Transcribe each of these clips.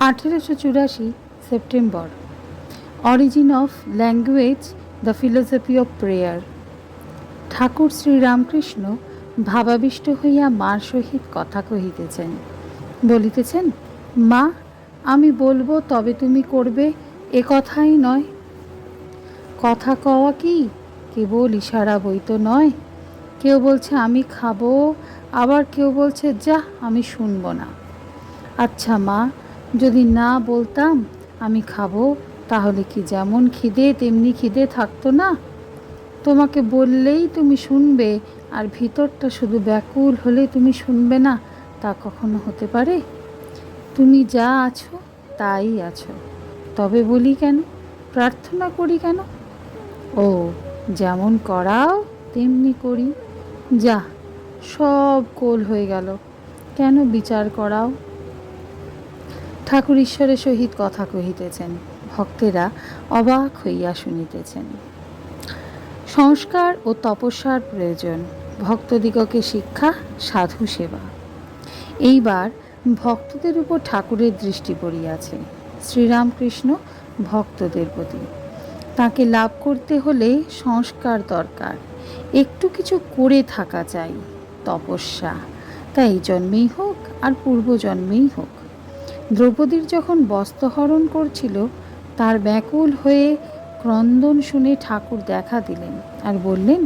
আঠেরোশো চুরাশি September. Origin of language, the philosophy of prayer. Thakur Sri Ramakrishna ভাবাবিষ্ট হইয়া মার সহিত কথা কহিতেছেন। বলিতেছেন, মা, আমি বলব তবে তুমি করবে এ কথাই নয়। কথা কওয়া কি? কেবল ইশারা বই তো নয়। কেউ বলছে, আমি খাব, আবার কেউ বলছে যা আমি শুনব না। আচ্ছা মা যদি না বলতাম, আমি খাব, তাহলে কি যেমন খিদে তেমনি খিদে থাকতো না? তোমাকে বললেই তুমি শুনবে, আর ভিতরটা শুধু ব্যাকুল হলে তুমি শুনবে না, তা কখনো হতে পারে? তুমি যা আছো, তাই আছো। তবে বলি কেন? প্রার্থনা করি কেন? ও, যেমন করাও, তেমনি করি। যা, সব কোল হয়ে গেল। কেন বিচার করাও? ঠাকুর ঈশ্বরের সহিত কথা কহিতেছেন। ভক্তেরা অবাক হইয়া শুনিতেছেন। সংস্কার ও তপস্যার প্রয়োজন, ভক্তদিগকে শিক্ষা, সাধু সেবা। এইবার ভক্তদের উপর ঠাকুরের দৃষ্টি পড়িয়াছে। শ্রীরামকৃষ্ণ ভক্তদের প্রতি। তাকে লাভ করতে হলে সংস্কার দরকার। একটু কিছু করে থাকা চাই। তপস্যা। তা এই জন্মেই হোক আর পূর্বজন্মেই হোক। দ্রৌপদীর যখন বস্ত্রহরণ করছিল, তার ব্যাকুল হয়ে ক্রন্দন শুনে ঠাকুর দেখা দিলেন আর বললেন,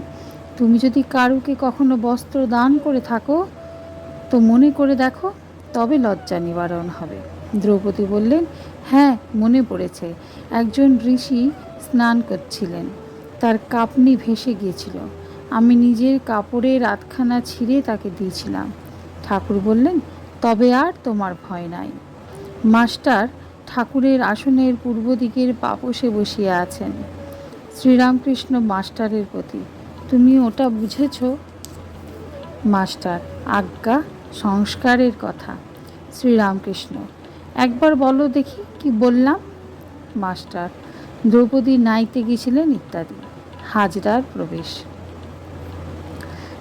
তুমি যদি কারুকে কখনো বস্ত্র দান করে থাকো, তো মনে করে দেখো, তবে লজ্জা নিবারণ হবে। দ্রৌপদী বললেন হ্যাঁ মনে পড়েছে। একজন ঋষি স্নান করছিলেন, তার কাপনি ভেসে গিয়েছিল। আমি নিজের কাপড়ের আধখানা ছিঁড়ে তাকে দিয়েছিলাম। ঠাকুর বললেন, তবে আর তোমার ভয় নাই। মাস্টার ঠাকুরের আসনের পূর্ব দিকের পাপসে বসিয়া আছেন। শ্রীরামকৃষ্ণ মাস্টারের প্রতি, তুমি ওটা বুঝেছ? মাস্টার, আজ্ঞা, সংস্কারের কথা। শ্রীরামকৃষ্ণ, একবার বলো দেখি, কি বললাম? মাস্টার, দ্রৌপদী নাইতে গেছিলেন ইত্যাদি, হাজরার প্রবেশ।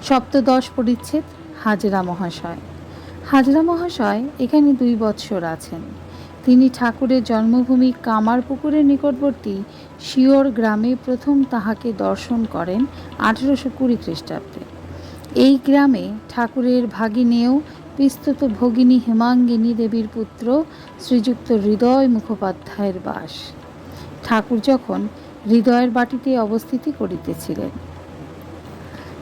সপ্তদশ পরিচ্ছেদ, হাজরা মহাশয়। হাজরা মহাশয় এখানে দুই বৎসর আছেন। তিনি ঠাকুরের জন্মভূমি কামারপুকুরের নিকটবর্তী শিওর গ্রামে প্রথম তাহাকে দর্শন করেন আঠেরোশো কুড়ি খ্রিস্টাব্দে। এই গ্রামে ঠাকুরের ভাগিনেও পিস্তত ভগিনী হেমাঙ্গিনী দেবীর পুত্র শ্রীযুক্ত হৃদয় মুখোপাধ্যায়ের বাস। ঠাকুর যখন হৃদয়ের বাটিতে অবস্থিতি করিতেছিলেন,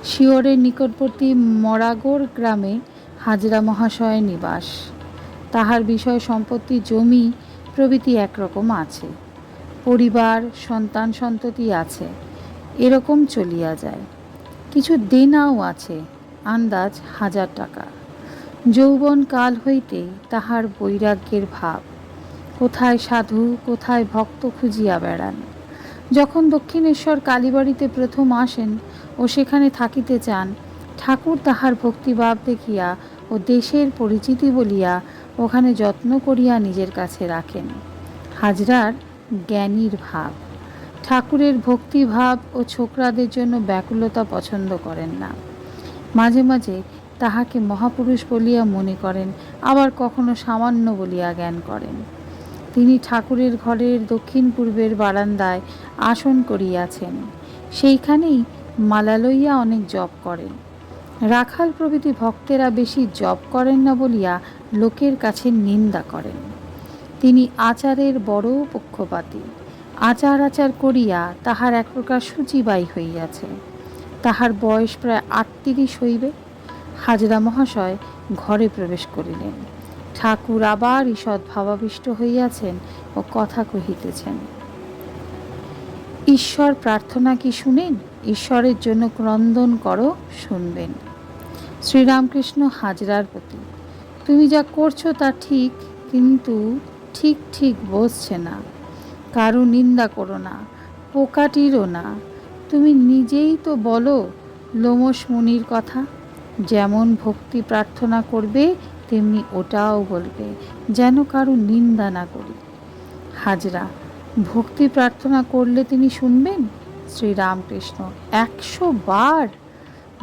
শিওরের নিকটবর্তী মরাগড় গ্রামে হাজরা মহাশয় নিবাস। তাহার বিষয় সম্পত্তি, জমি, প্রভৃতি একরকম আছে। পরিবার, সন্তান সন্ততি আছে, এরকম চলিয়া যায়। কিছু দেনাও আছে, আন্দাজ হাজার টাকা। যৌবন কাল হইতে তাহার বৈরাগ্যের ভাব। কোথায় সাধু, কোথায় ভক্ত খুঁজিয়া বেড়ান। যখন দক্ষিণেশ্বর কালীবাড়িতে প্রথম আসেন ও সেখানে থাকিতে চান, ঠাকুর তাহার ভক্তিভাব দেখিয়া ও দেশের পরিচিতি বলিয়া ওখানে যত্ন করিয়া নিজের কাছে রাখেন। হাজরার জ্ঞানীর ভাব। ঠাকুরের ভক্তিভাব ও ছোকরাদের জন্য ব্যাকুলতা পছন্দ করেন না। মাঝে মাঝে তাহাকে মহাপুরুষ বলিয়া মনে করেন, আবার কখনো সামান্য বলিয়া জ্ঞান করেন। তিনি ঠাকুরের ঘরের দক্ষিণ পূর্বের বারান্দায় আসন করিয়াছেন। সেইখানেই মালা লইয়া অনেক জপ করেন। রাখাল প্রভৃতি ভক্তেরা বেশি জপ করেন না বলিয়া লোকের কাছে নিন্দা করেন। তিনি আচারের বড় পক্ষপাতী। আচার আচার করিয়া তাহার এক প্রকার সূচিবাই হইয়াছে। তাহার বয়স প্রায় আটত্রিশ হইবে। হাজরা মহাশয় ঘরে প্রবেশ করিলেন। ঠাকুর আবার ঈষৎ ভাবাবিষ্ট হইয়াছেন ও কথা কহিতেছেন, ঈশ্বর প্রার্থনা কি শুনেন? ঈশ্বরের জন্য ক্রন্দন করো, শুনবেন। শ্রীরামকৃষ্ণ হাজরার প্রতি। তুমি যা করছ তা ঠিক, কিন্তু ঠিক ঠিক বসছে না। কারও নিন্দা করো না পোকাটিরও না। তুমি নিজেই তো বলো লোমস মুনির কথা। যেমন ভক্তি প্রার্থনা করবে, তেমনি ওটাও বলবে, যেন কারও নিন্দা না করি। হাজরা, ভক্তি প্রার্থনা করলে তিনি শুনবেন? শ্রীরামকৃষ্ণ, একশো বার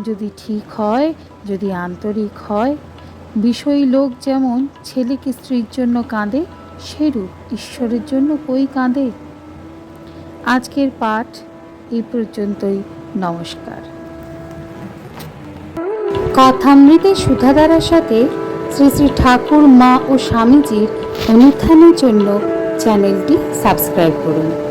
যদি ঠিক হয়, যদি আন্তরিক হয়, বিষয়ী লোক যেমন ছেলেকে স্ত্রীর জন্য কাঁদে, সেরূপ ঈশ্বরের জন্য কই কাঁদে? আজকের পাঠ এই পর্যন্তই, নমস্কার। কথামৃতে সুধাধারার সাথে শ্রী শ্রী ঠাকুর, মা ও স্বামীজির অনুত্থানের জন্য চ্যানেলটি সাবস্ক্রাইব করুন।